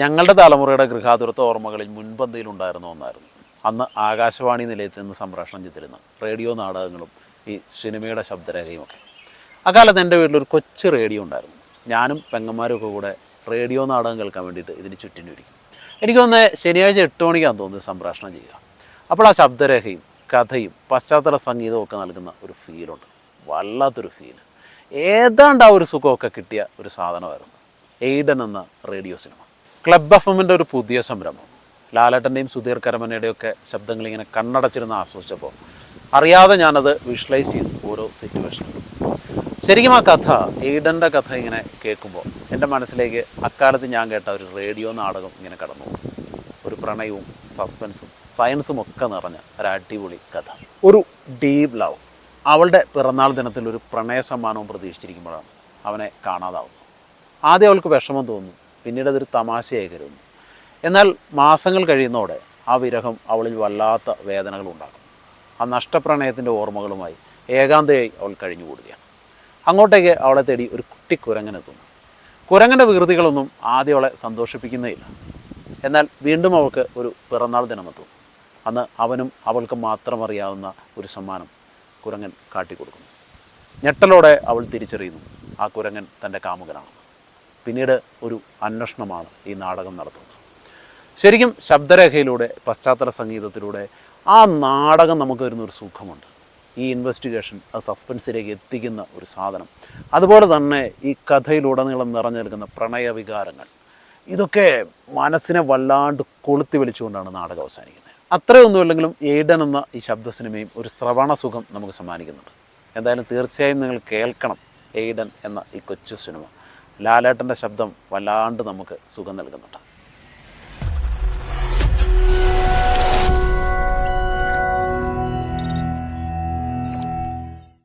ഞങ്ങളുടെ തലമുറയുടെ ഗൃഹാതുരത്വ ഓർമ്മകളിൽ മുൻപന്തിയിൽ ഉണ്ടായിരുന്ന ഒന്നായിരുന്നു. അന്ന് ആകാശവാണി നിലയത്തിൽ നിന്ന് സംപ്രേഷണം ചെയ്തിരുന്ന റേഡിയോ നാടകങ്ങളും ഈ സിനിമയുടെ ശബ്ദരേഖയും ഒക്കെ അക്കാലത്ത് എന്റെ വീട്ടിലൊരു കൊച്ചു റേഡിയോ ഉണ്ടായിരുന്നു. ഞാനും പെങ്ങന്മാരും ഒക്കെ കൂടെ റേഡിയോ നാടകം കേൾക്കാൻ വേണ്ടിയിട്ട് ഇതിന് ചുറ്റിനൊരുക്കും എനിക്ക് തോന്നുന്നത് ശനിയാഴ്ച എട്ട് മണിക്കാണ് തോന്നുന്നു സംപ്രേഷണം ചെയ്യുക. അപ്പോൾ ആ ശബ്ദരേഖയും കഥയും പശ്ചാത്തല സംഗീതവും ഒക്കെ നൽകുന്ന ഒരു ഫീലുണ്ട്. വല്ലാത്തൊരു ഫീൽ ഏതാണ്ട് ആ ഒരു സുഖമൊക്കെ കിട്ടിയ ഒരു സാധനമായിരുന്നു. എയ്ഡൻ എന്ന റേഡിയോ സിനിമ. ക്ലബ് എഫ് എമ്മിന്റെ ഒരു പുതിയ സംരംഭം. ലാലേട്ടന്റെയും സുധീർ കരമനയുടെയും ഒക്കെ ശബ്ദങ്ങൾ ഇങ്ങനെ കണ്ണടച്ചിരുന്ന് ആസ്വദിച്ചപ്പോൾ അറിയാതെ ഞാനത് വിഷ്വലൈസ് ചെയ്തു ഓരോ സിറ്റുവേഷനിലും ശരിക്കും ആ കഥ എയ്ഡന്റെ കഥ ഇങ്ങനെ കേൾക്കുമ്പോൾ എന്റെ മനസ്സിലേക്ക് അക്കാലത്ത് ഞാൻ കേട്ട ഒരു റേഡിയോ നാടകം ഇങ്ങനെ കടന്നു. ഒരു പ്രണയവും സസ്പെൻസും സയൻസും ഒക്കെ നിറഞ്ഞ ഒരു അടിപൊളി കഥ. ഒരു ഡീപ് ലവ് അവളുടെ പിറന്നാൾ ദിനത്തിൽ ഒരു പ്രണയ സമ്മാനവും പ്രതീക്ഷിച്ചിരിക്കുമ്പോഴാണ് അവനെ കാണാതാവുന്നു ആദ്യം അവൾക്ക് വിഷമം തോന്നും. പിന്നീട് അതൊരു തമാശയായി കരുതുന്നു എന്നാൽ മാസങ്ങൾ കഴിയുന്നതോടെ ആ വിരഹം അവളിൽ വല്ലാത്ത വേദനകൾ ഉണ്ടാക്കും ആ നഷ്ടപ്രണയത്തിന്റെ ഓർമ്മകളുമായി ഏകാന്തയായി അവൾ കഴിഞ്ഞുകൂടുകയാണ്. അങ്ങോട്ടേക്ക് അവളെ തേടി ഒരു കുട്ടി കുരങ്ങനെത്തുന്നു. കുരങ്ങന്റെ വികൃതികളൊന്നും ആദ്യം അവളെ സന്തോഷിപ്പിക്കുന്നേയില്ല. എന്നാൽ വീണ്ടും അവൾക്ക് ഒരു പിറന്നാൾ ദിനമെത്തുന്നു അന്ന് അവനും അവൾക്ക് മാത്രം അറിയാവുന്ന ഒരു സമ്മാനം കുരങ്ങൻ കാട്ടിക്കൊടുക്കുന്നു. ഞെട്ടലോടെ അവൾ തിരിച്ചറിയുന്നു. ആ കുരങ്ങൻ തന്റെ കാമുകനാണ് പിന്നീട് ഒരു അന്വേഷണമാണ് ഈ നാടകം നടത്തുന്നത്. ശരിക്കും ശബ്ദരേഖയിലൂടെ പശ്ചാത്തല സംഗീതത്തിലൂടെ ആ നാടകം നമുക്ക് വരുന്ന ഒരു സുഖമുണ്ട്. ഈ ഇൻവെസ്റ്റിഗേഷൻ അത് സസ്പെൻസിലേക്ക് എത്തിക്കുന്ന ഒരു സാധനം. അതുപോലെ തന്നെ ഈ കഥയിലുടനീളം നിറഞ്ഞു നിൽക്കുന്ന പ്രണയവികാരങ്ങൾ. ഇതൊക്കെ മനസ്സിനെ വല്ലാണ്ട് കൊളുത്തി വലിച്ചുകൊണ്ടാണ് നാടകം അവസാനിക്കുന്നത്. അത്രയൊന്നുമില്ലെങ്കിലും ഏഡൻ എന്ന ഈ ശബ്ദ സിനിമയും ഒരു ശ്രവണ സുഖം നമുക്ക് സമ്മാനിക്കുന്നുണ്ട്. എന്തായാലും തീർച്ചയായും നിങ്ങൾ കേൾക്കണം എയ്ഡൻ എന്ന ഈ കൊച്ചു സിനിമ. ലാലേട്ടന്റെ ശബ്ദം വല്ലാണ്ട് നമുക്ക് സുഖം നൽകുന്നുണ്ട്.